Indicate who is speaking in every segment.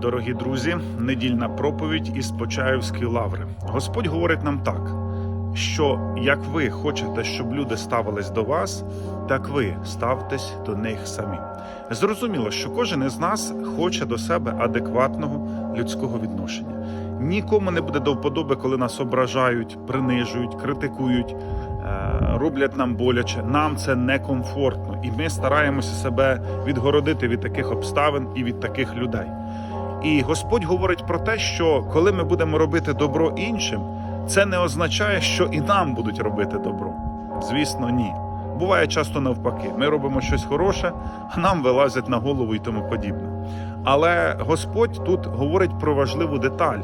Speaker 1: Дорогі друзі, недільна проповідь із Почаївської лаври. Господь говорить нам так, що як ви хочете, щоб люди ставились до вас, так ви ставтесь до них самі. Зрозуміло, що кожен із нас хоче до себе адекватного людського відношення. Нікому не буде до вподоби, коли нас ображають, принижують, критикують, е, роблять нам боляче. Нам це некомфортно, і ми стараємося себе відгородити від таких обставин і від таких людей. І Господь говорить про те, що коли ми будемо робити добро іншим, це не означає, що і нам будуть робити добро. Звісно, ні. Буває часто навпаки. Ми робимо щось хороше, а нам вилазять на голову і тому подібне. Але Господь тут говорить про важливу деталь,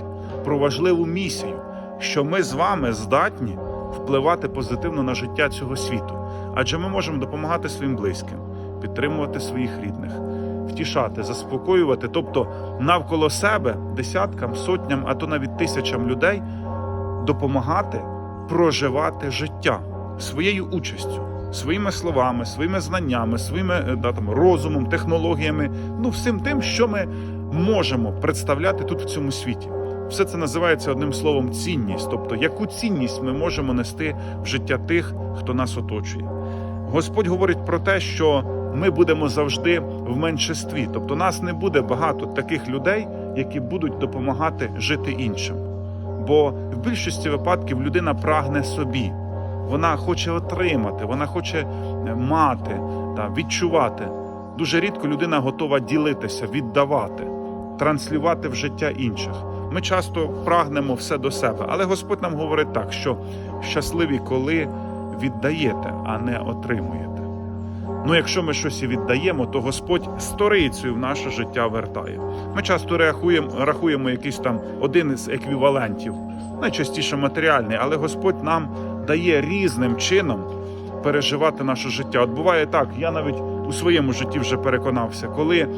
Speaker 1: про важливу місію, що ми з вами здатні впливати позитивно на життя цього світу. Адже ми можемо допомагати своїм близьким, підтримувати своїх рідних, втішати, заспокоювати, тобто навколо себе десяткам, сотням, а то навіть тисячам людей допомагати проживати життя своєю участю, своїми словами, своїми знаннями, своїми е, да, там, розумом, технологіями, ну всім тим, що ми можемо представляти тут в цьому світі. Все це називається одним словом цінність, тобто яку цінність ми можемо нести в життя тих, хто нас оточує. Господь говорить про те, що ми будемо завжди в меншинстві, тобто нас не буде багато таких людей, які будуть допомагати жити іншим. Бо в більшості випадків людина прагне собі, вона хоче отримати, вона хоче мати та відчувати. Дуже рідко людина готова ділитися, віддавати, транслювати в життя інших. Ми часто прагнемо все до себе, але Господь нам говорить так, що щасливі, коли віддаєте, а не отримуєте. Ну, якщо ми щось і віддаємо, то Господь сторицею в наше життя вертає. Ми часто рахуємо, рахуємо якийсь там один із еквівалентів, найчастіше матеріальний, але Господь нам дає різним чином переживати наше життя. От буває так, я навіть у своєму житті вже переконався, коли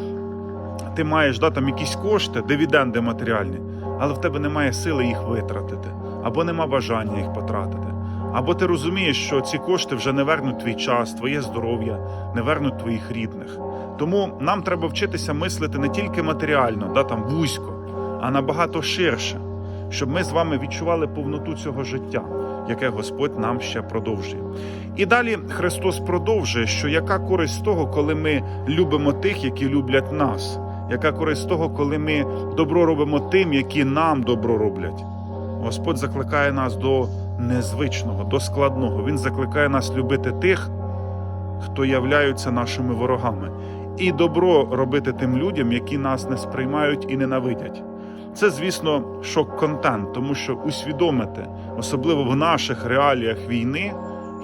Speaker 1: ти маєш да, там якісь кошти, дивіденди матеріальні, але в тебе немає сили їх витратити, або нема бажання їх потратити. Або ти розумієш, що ці кошти вже не вернуть твій час, твоє здоров'я, не вернуть твоїх рідних. Тому нам треба вчитися мислити не тільки матеріально, да, там вузько, а набагато ширше, щоб ми з вами відчували повноту цього життя, яке Господь нам ще продовжує. І далі Христос продовжує, що яка користь того, коли ми любимо тих, які люблять нас, яка користь того, коли ми добро робимо тим, які нам добро роблять. Господь закликає нас до незвичного, до складного. Він закликає нас любити тих, хто являються нашими ворогами, і добро робити тим людям, які нас не сприймають і ненавидять. Це, звісно, шок-контент, тому що усвідомити, особливо в наших реаліях війни,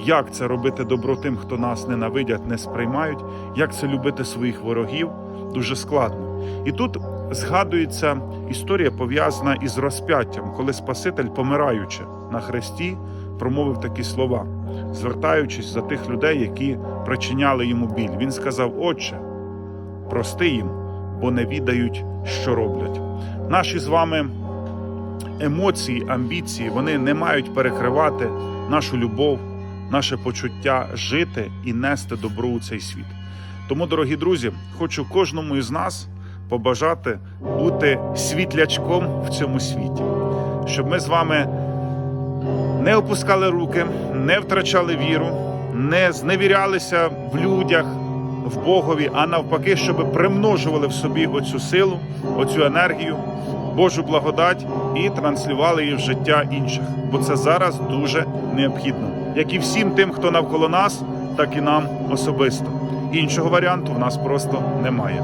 Speaker 1: як це робити добро тим, хто нас ненавидять, не сприймають, як це любити своїх ворогів, дуже складно. І тут згадується історія пов'язана із розп'яттям, коли Спаситель, помираючи на хресті, промовив такі слова, звертаючись за тих людей, які причиняли йому біль. Він сказав: Отче, прости їм, бо не відають, що роблять. Наші з вами емоції, амбіції вони не мають перекривати нашу любов, наше почуття жити і нести добро у цей світ. Тому, дорогі друзі, хочу кожному із нас побажати бути світлячком в цьому світі, щоб ми з вами не опускали руки, не втрачали віру, не зневірялися в людях, в Богові, а навпаки, щоб примножували в собі оцю силу, оцю енергію, Божу благодать і транслювали її в життя інших. Бо це зараз дуже необхідно, як і всім тим, хто навколо нас, так і нам особисто. Іншого варіанту в нас просто немає.